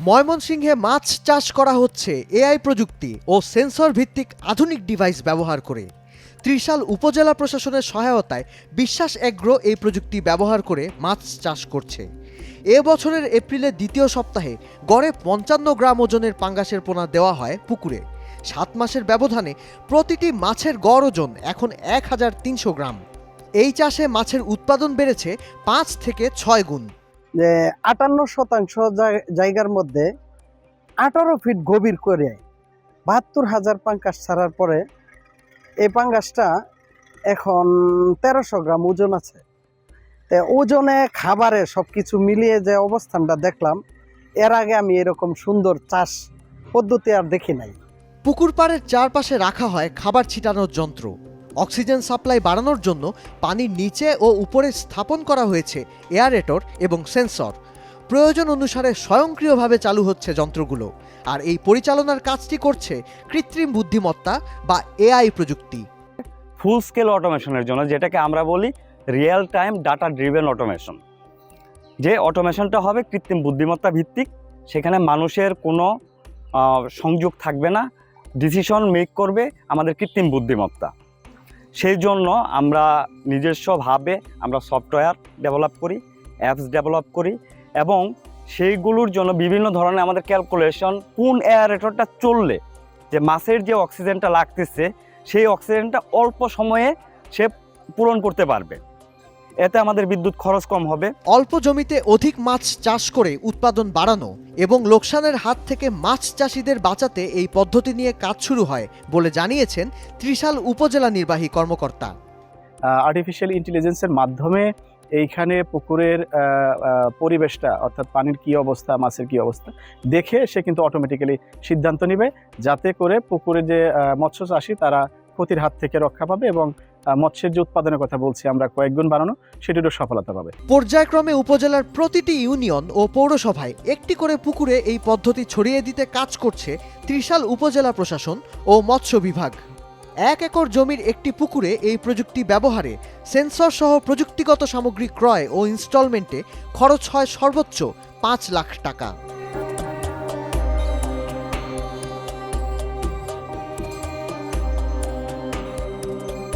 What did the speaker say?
ময়মনসিংহে মাছ চাষ করা হচ্ছে এআই প্রযুক্তি ও সেন্সর ভিত্তিক আধুনিক ডিভাইস ব্যবহার করে। ত্রিশাল উপজেলা প্রশাসনের সহায়তায় বিশ্বাস এগ্রো এই প্রযুক্তি ব্যবহার করে মাছ চাষ করছে। এ বছরের এপ্রিলের দ্বিতীয় সপ্তাহে গড়ে পঞ্চান্ন গ্রাম ওজনের পাঙ্গাসের পোনা দেওয়া হয় পুকুরে। সাত মাসের ব্যবধানে প্রতিটি মাছের গড় ওজন এখন এক হাজার তিনশো গ্রাম। এই চাষে মাছের উৎপাদন বেড়েছে পাঁচ থেকে ছয় গুণ। যে আটান্ন শতাংশ জায়- জায়গার মধ্যে আঠারো ফিট গভীর করে বাহাত্তর হাজার পাঙ্কাশ ছাড়ার পরে এই পাঙ্গাসটা এখন তেরোশো গ্রাম ওজন আছে। তে ওজনে খাবারে সব কিছু মিলিয়ে যে অবস্থানটা দেখলাম, এর আগে আমি এরকম সুন্দর চাষ পদ্ধতি আর দেখি নাই। পুকুর পাড়ের চারপাশে রাখা হয় খাবার ছিটানোর যন্ত্র। অক্সিজেন সাপ্লাই বাড়ানোর জন্য পানির নিচে ও উপরে স্থাপন করা হয়েছে, এয়ারেটর এবং সেন্সর। প্রয়োজন অনুসারে স্বয়ংক্রিয়ভাবে চালু হচ্ছে যন্ত্রগুলো। আর এই পরিচালনার কাজটি করছে কৃত্রিম বুদ্ধিমত্তা বা এআই প্রযুক্তি। ফুল স্কেল অটোমেশনের জন্য যেটাকে আমরা বলি real time data driven automation যে অটোমেশনটা হবে কৃত্রিম বুদ্ধিমত্তা ভিত্তিক, সেখানে মানুষের কোনো সংযোগ থাকবে না ডিসিশন মেক করবে আমাদের কৃত্রিম বুদ্ধিমত্তা। সেই জন্য আমরা নিজস্বভাবে আমরা সফটওয়্যার ডেভেলপ করি অ্যাপস ডেভেলপ করি এবং সেইগুলোর জন্য বিভিন্ন ধরনের আমাদের ক্যালকুলেশন কোন এয়ারেটরটা চললে যে মাছের যে অক্সিজেনটা লাগতেছে, সেই অক্সিজেনটা অল্প সময়ে সে পূরণ করতে পারবে। এতে আমাদের বিদ্যুৎ খরচ কম হবে। অল্প জমিতে অধিক মাছ চাষ করে উৎপাদন বাড়ানো এবং লোকসানের হাত থেকে মাছ চাষিদের বাঁচাতে এই পদ্ধতি নিয়ে কাজ শুরু হয় বলে জানিয়েছেন ত্রিশাল উপজেলা নির্বাহী কর্মকর্তা। আর্টিফিশিয়াল ইন্টেলিজেন্সের মাধ্যমে এইখানে পুকুরের পরিবেশটা অর্থাৎ পানির কি অবস্থা মাছের কি অবস্থা দেখে সে কিন্তু অটোমেটিক্যালি সিদ্ধান্ত নেবে যাতে করে পুকুরে যে মৎস্য চাষি তারা ক্ষতির হাত থেকে রক্ষা পাবে এবং মৎস্যের যে উৎপাদনের কথা বলছি আমরা কয়েক গুণ বাড়ানো, সেটিরও সফলতা পাবে। পর্যায়ক্রমে উপজেলার প্রতিটি ইউনিয়ন ও পৌরসভায় একটি করে পুকুরে এই পদ্ধতি ছড়িয়ে দিতে কাজ করছে ত্রিশাল উপজেলা প্রশাসন ও মৎস্য বিভাগ। এক একর জমির একটি পুকুরে এই প্রযুক্তি ব্যবহারে সেন্সর সহ প্রযুক্তিগত সামগ্রী ক্রয় ও ইনস্টলমেন্টে খরচ হয় সর্বোচ্চ পাঁচ লাখ টাকা।